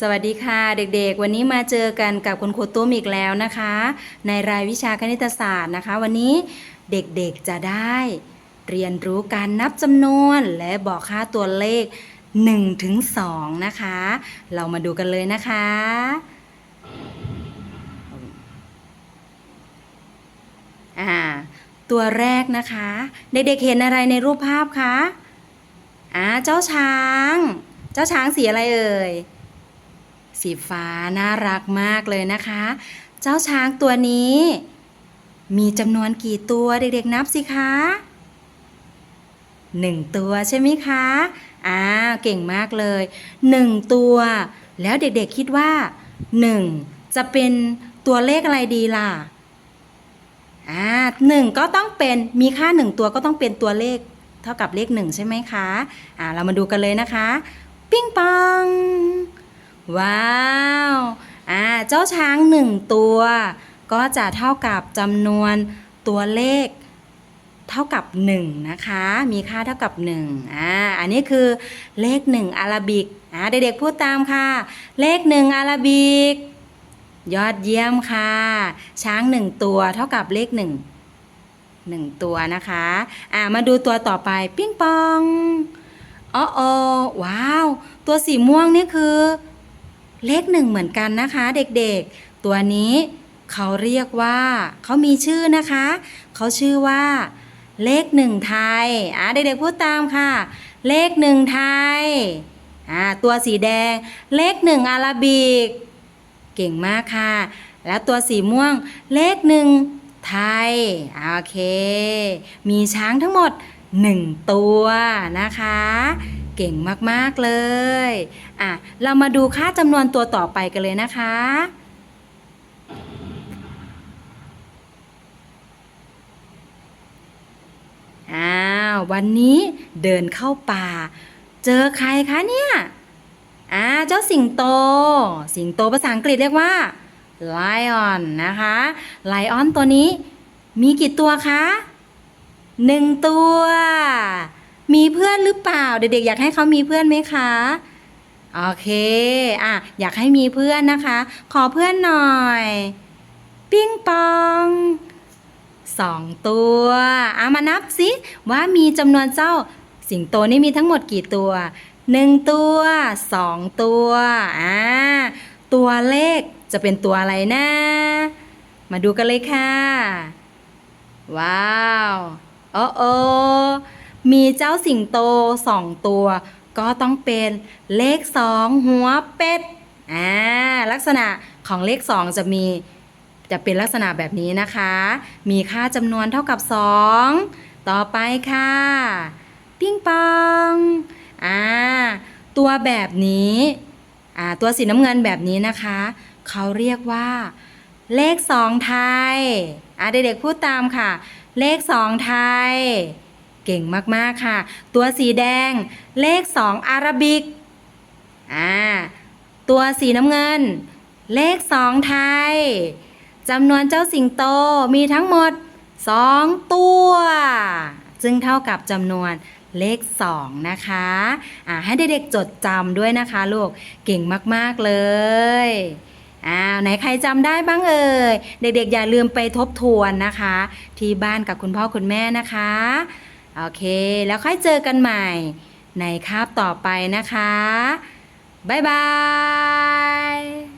สวัสดีค่ะเด็กๆ วันนี้มาเจอกันกับคุณครูตุ้มอีกแล้วนะคะ ในรายวิชาคณิตศาสตร์นะคะ วันนี้เด็กๆจะได้ เรียนรู้การนับจำนวนและบอกค่าตัวเลข1ถึง2นะคะ เรามาดูกันเลยนะคะ อ่า ตัวแรกนะคะ เด็กๆเห็นอะไรในรูปภาพคะอ่าเจ้าช้าง เจ้าช้างสีอะไรเอ่ย สีฟ้าน่ารักมากเลยนะคะ เจ้าช้างตัวนี้ มีจำนวนกี่ตัวเด็กๆนับสิคะหนึ่งตัวใช่ไหมคะอ่าเก่งมากเลยหนึ่งตัว แล้วเด็กๆคิดว่าหนึ่งจะเป็นตัวเลขอะไรดีล่ะอ่าหนึ่งก็ต้องเป็นมีค่าหนึ่งตัวก็ต้องเป็นตัวเลข เท่ากับเลขหนึ่งใช่ไหมคะอ่าเรามาดูกันเลยนะคะ ปิ้งปอง ว้าวอ่าเจ้าช้างหนึ่งตัว ก็จะเท่ากับจำนวนตัวเลขเท่ากับ 1 นะคะ มีค่าเท่ากับ1อ่าอันนี้คือเลข 1 อาราบิกอ่าเด็กๆพูดตามค่ะ เลข 1 อาราบิก ยอดเยี่ยมค่ะ ช้าง 1 ตัวเท่ากับเลข 1 1 ตัวนะคะอ่ามาดูตัวต่อไปปิ้งปองอ๋อว้าว ตัวสีม่วงนี่คือ เลขหนึ่งเหมือนกันนะคะเด็กๆ ตัวนี้เขาเรียกว่าเขามีชื่อนะคะ เขาชื่อว่า เลขหนึ่งไทยอ่าเด็กๆพูดตามค่ะ เลขหนึ่งไทยอ่าตัวสีแดง เลขหนึ่งอาราบิก เก่งมากค่ะ แล้วตัวสีม่วงเลขหนึ่งไทยโอเค มีช้างทั้งหมดหนึ่งตัวนะคะ เก่งมากๆเลยอะเรามาดูค่าจำนวนตัวต่อไปกันเลยนะคะ อ้าว วันนี้เดินเข้าป่า เจอใครคะเนี่ยอ่าเจ้าสิงโต สิงโตภาษาอังกฤษเรียกว่า lion นะคะ lion ตัวนี้มีกี่ตัวคะหนึ่งตัว มีเพื่อนหรือเปล่า เด็กๆอยากให้เขามีเพื่อนไหมคะ โอเค อะ อยากให้มีเพื่อนนะคะ ขอเพื่อนหน่อย ปิ้งปองสองตัวเอามานับสิว่ามีจำนวนเจ้า สิงโตนี่มีทั้งหมดกี่ตัวหนึ่งตัวสองตัวอ่าตัวเลขจะเป็นตัวอะไรนะ มาดูกันเลยค่ะ ว้าว โอ้โอ มีเจ้าสิงโตสองตัว ก็ต้องเป็นเลขสองหัวเป็ดอ่าลักษณะของเลขสองจะมีจะเป็นลักษณะแบบนี้นะคะ มีค่าจำนวนเท่ากับ 2 ต่อไปค่ะ ปิ้งปองอ่าตัวแบบนี้อ่าตัวสีน้ำเงินแบบนี้นะคะ เขาเรียกว่า เลขสองไทยอ่าเด็กๆพูดตามค่ะ เลขสองไทย เก่งมากๆค่ะ ตัวสีแดงเลขสองอาราบิกอ่าตัวสีน้ำเงิน เลขสองไทยจำนวนเจ้าสิงโตมีทั้งหมด 2 ตัว ซึ่งเท่ากับจำนวนเลข 2 นะคะอ่าให้เด็กๆจดจำด้วยนะคะลูกเก่งมากๆเลยอ้าวไหนใครจำได้บ้างเอ่ย เด็กๆ อย่าลืมไปทบทวนนะคะ ที่บ้านกับคุณพ่อคุณแม่นะคะ โอเค แล้วค่อยเจอกันใหม่ ในคาบต่อไปนะคะ บ๊ายบาย